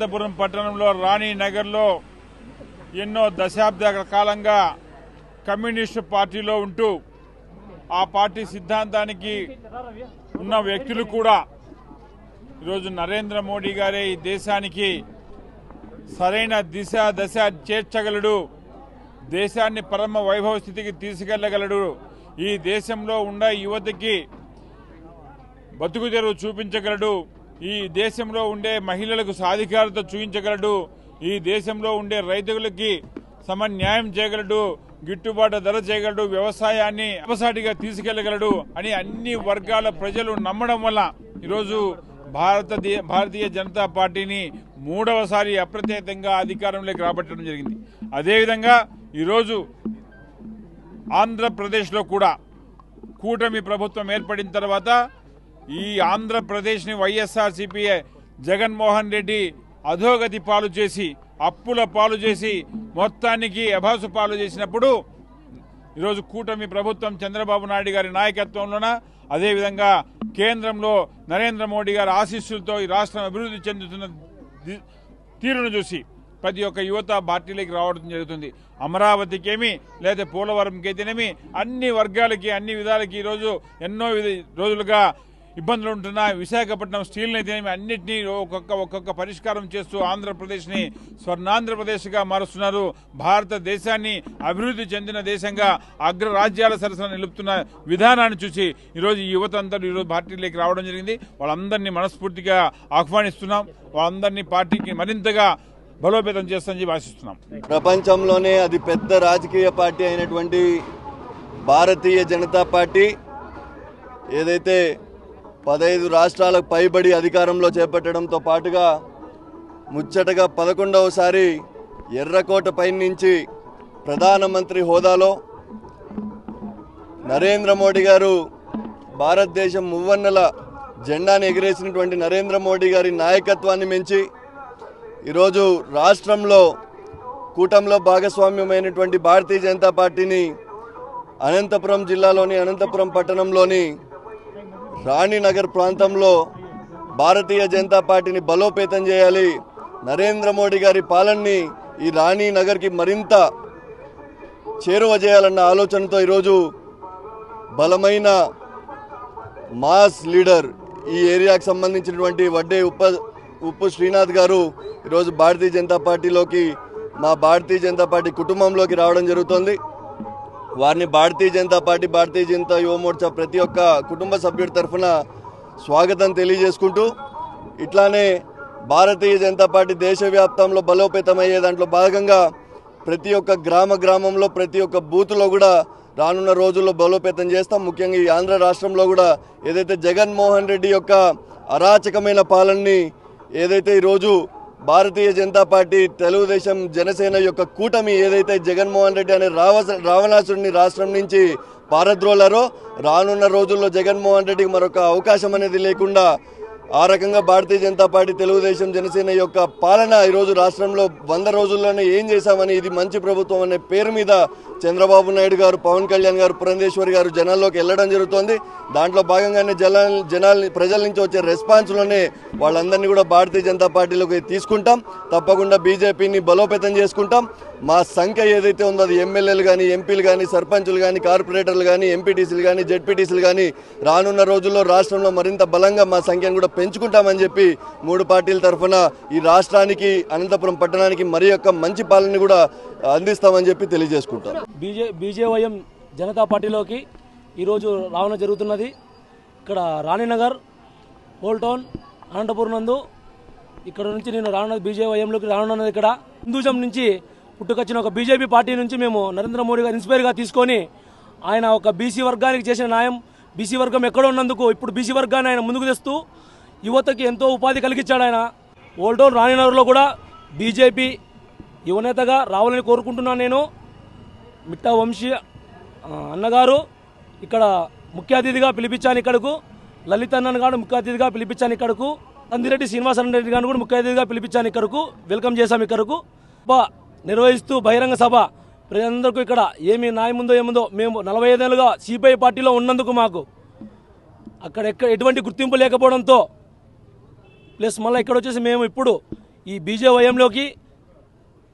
అనంతపురం పట్టణంలో రాణి నగర్లో ఎన్నో దశాబ్దాల కాలంగా కమ్యూనిస్టు పార్టీలో ఉంటూ ఆ పార్టీ సిద్ధాంతానికి ఉన్న వ్యక్తులు కూడా ఈరోజు నరేంద్ర మోడీ గారే ఈ దేశానికి సరైన దిశ దశ చేర్చగలడు దేశాన్ని పరమ వైభవ స్థితికి తీసుకెళ్ళగలడు. ఈ దేశంలో ఉన్న యువతకి బతుకు చూపించగలడు. ఈ దేశంలో ఉండే మహిళలకు సాధికారత చూపించగలడు ఈ దేశంలో ఉండే రైతులకి సమన్యాయం చేయగలడు గిట్టుబాటు ధర చేయగలడు వ్యవసాయాన్ని అపసాటిగా తీసుకెళ్ళగలడు అని అన్ని వర్గాల ప్రజలు నమ్మడం వల్ల ఈరోజు భారత భారతీయ జనతా పార్టీని మూడవసారి అప్రత్యేకంగా అధికారంలోకి రాబట్టడం జరిగింది. అదేవిధంగా ఈరోజు ఆంధ్రప్రదేశ్లో కూడా కూటమి ప్రభుత్వం ఏర్పడిన తర్వాత ఈ ఆంధ్రప్రదేశ్ని వైఎస్ఆర్సీపీ జగన్మోహన్ రెడ్డి అధోగతి పాలు చేసి అప్పుల పాలు చేసి మొత్తానికి అభాసు పాలు చేసినప్పుడు ఈరోజు కూటమి ప్రభుత్వం చంద్రబాబు నాయుడు గారి నాయకత్వంలోన అదేవిధంగా కేంద్రంలో నరేంద్ర మోడీ గారి ఆశీస్సులతో ఈ రాష్ట్రం అభివృద్ధి చెందుతున్న తీరును చూసి ప్రతి ఒక్క యువత పార్టీలోకి రావడం జరుగుతుంది. అమరావతికేమి లేదా పోలవరంకి అయితేనేమి అన్ని వర్గాలకి అన్ని విధాలకి ఈరోజు ఎన్నో విధ- రోజులుగా ఇబ్బందులు ఉంటున్నాయి విశాఖపట్నం స్టీల్ని అయితేనేమి అన్నింటినీ ఒక్కొక్క ఒక్కొక్క పరిష్కారం చేస్తూ ఆంధ్రప్రదేశ్ని స్వర్ణాంధ్రప్రదేశ్గా మారుస్తున్నారు. భారతదేశాన్ని అభివృద్ధి చెందిన దేశంగా అగ్ర రాజ్యాల సరసన నిలుపుతున్న విధానాన్ని చూసి ఈరోజు ఈ యువత అందరూ ఈరోజు పార్టీలోకి రావడం జరిగింది. వాళ్ళందరినీ మనస్ఫూర్తిగా ఆహ్వానిస్తున్నాం. వాళ్ళందరినీ పార్టీకి మరింతగా బలోపేతం చేస్తామని చెప్పి ఆశిస్తున్నాం. ప్రపంచంలోనే అది పెద్ద రాజకీయ పార్టీ అయినటువంటి భారతీయ జనతా పార్టీ ఏదైతే పదహైదు రాష్ట్రాలకు పైబడి అధికారంలో చేపట్టడంతో పాటుగా ముచ్చటగా పదకొండవసారి ఎర్రకోట నుంచి ప్రధానమంత్రి హోదాలో నరేంద్ర మోడీ గారు భారతదేశం మువ్వన్నెల జెండాను ఎగిరేసినటువంటి నరేంద్ర మోడీ గారి నాయకత్వాన్ని మించి ఈరోజు రాష్ట్రంలో కూటంలో భాగస్వామ్యమైనటువంటి భారతీయ జనతా పార్టీని అనంతపురం జిల్లాలోని అనంతపురం పట్టణంలోని రాణినగర్ ప్రాంతంలో భారతీయ జనతా పార్టీని బలోపేతం చేయాలి. నరేంద్ర మోడీ గారి పాలనని ఈ రాణి నగర్కి మరింత చేరువ చేయాలన్న ఆలోచనతో ఈరోజు బలమైన మాస్ లీడర్ ఈ ఏరియాకు సంబంధించినటువంటి వడ్డే ఉప్ప ఉప్పు శ్రీనాథ్ గారు ఈరోజు భారతీయ జనతా పార్టీలోకి మా భారతీయ జనతా పార్టీ కుటుంబంలోకి రావడం జరుగుతోంది. వారిని భారతీయ జనతా పార్టీ భారతీయ జనతా యువ మోర్చా ప్రతి ఒక్క కుటుంబ సభ్యుడి తరఫున స్వాగతం తెలియజేసుకుంటూ ఇట్లానే భారతీయ జనతా పార్టీ దేశవ్యాప్తంలో బలోపేతమయ్యే దాంట్లో భాగంగా ప్రతి ఒక్క గ్రామ గ్రామంలో ప్రతి ఒక్క బూత్లో కూడా రానున్న రోజుల్లో బలోపేతం చేస్తాం. ముఖ్యంగా ఈ ఆంధ్ర రాష్ట్రంలో కూడా ఏదైతే జగన్మోహన్ రెడ్డి యొక్క అరాచకమైన పాలనని ఏదైతే ఈరోజు భారతీయ జనతా పార్టీ తెలుగుదేశం జనసేన యొక్క కూటమి ఏదైతే జగన్మోహన్ రెడ్డి అనే రావ రావణాసుడిని రాష్ట్రం నుంచి పారద్రోలారో రానున్న రోజుల్లో జగన్మోహన్ రెడ్డికి మరొక అవకాశం అనేది లేకుండా ఆ రకంగా భారతీయ జనతా పార్టీ తెలుగుదేశం జనసేన యొక్క పాలన ఈరోజు రాష్ట్రంలో వంద రోజుల్లోనే ఏం చేశామని ఇది మంచి ప్రభుత్వం అనే పేరు మీద చంద్రబాబు నాయుడు గారు పవన్ కళ్యాణ్ గారు పురంధేశ్వరి గారు జనాల్లోకి వెళ్ళడం జరుగుతోంది. దాంట్లో భాగంగానే జన జనాల్ని ప్రజల నుంచి వచ్చే రెస్పాన్స్లోనే వాళ్ళందరినీ కూడా భారతీయ జనతా పార్టీలోకి తీసుకుంటాం. తప్పకుండా బీజేపీని బలోపేతం చేసుకుంటాం. మా సంఖ్య ఏదైతే ఉందో అది ఎమ్మెల్యేలు కానీ ఎంపీలు కానీ సర్పంచులు కానీ కార్పొరేటర్లు కానీ ఎంపీటీసీలు కానీ జెడ్పీటీసీలు కానీ రానున్న రోజుల్లో రాష్ట్రంలో మరింత బలంగా మా సంఖ్యను కూడా పెంచుకుంటామని చెప్పి మూడు పార్టీల తరఫున ఈ రాష్ట్రానికి అనంతపురం పట్టణానికి మరి యొక్క మంచి పాలన కూడా అందిస్తామని చెప్పి తెలియజేసుకుంటాం. బీజే బీజేవైఎం జనతా పార్టీలోకి ఈరోజు రావడం జరుగుతున్నది. ఇక్కడ రాణినగర్ ఓల్డ్ టౌన్ అనంతపురం నందు ఇక్కడ నుంచి నేను రానున్నది బీజేవైఎంలోకి రానున్నది ఇక్కడ. హిందూజం నుంచి పుట్టుకొచ్చిన ఒక బీజేపీ పార్టీ నుంచి మేము నరేంద్ర మోడీ గారు ఇన్స్పైర్గా తీసుకొని ఆయన ఒక బీసీ వర్గానికి చేసిన న్యాయం బీసీ వర్గం ఎక్కడ ఉన్నందుకు ఇప్పుడు బీసీ వర్గాన్ని ఆయన ముందుకు తెస్తూ యువతకి ఎంతో ఉపాధి కలిగించాడు ఆయన. ఓల్డ్ టౌన్ రాణినగర్లో కూడా బీజేపీ యువనేతగా రావాలని కోరుకుంటున్నాను నేను. మిట్టా వంశీ అన్నగారు ఇక్కడ ముఖ్య అతిథిగా పిలిపించాను ఇక్కడకు. లలిత్ అన్నను గారు ముఖ్య అతిథిగా పిలిపించాను ఇక్కడకు. తందిరెడ్డి శ్రీనివాస రెడ్డి గారిని కూడా ముఖ్య అతిథిగా పిలిపించాను ఇక్కడకు. వెల్కమ్ చేశాం ఇక్కడకు. సభ నిర్వహిస్తూ బహిరంగ సభ. ప్రజలందరికీ ఇక్కడ ఏమి న్యాయం ఉందో ఏముందో మేము నలభై ఐదేళ్ళుగా సిపిఐ పార్టీలో ఉన్నందుకు మాకు అక్కడ ఎక్కడ ఎటువంటి గుర్తింపు లేకపోవడంతో ప్లస్ మళ్ళీ ఇక్కడ వచ్చేసి మేము ఇప్పుడు ఈ బీజేవైఎంలోకి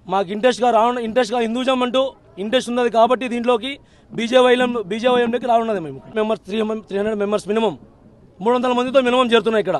మాకు ఇంట్రెస్ట్గా రావడం ఇంట్రెస్ట్గా హిందూజం అంటూ ఇంట్రెస్ట్ ఉన్నది కాబట్టి దీంట్లోకి బీజేవైఎం బీజేవైఎంలోకి రానున్నది మేము. Members three three hundred members minimum మూడు వందల మందితో మినిమం చేరుతున్నాయి ఇక్కడ.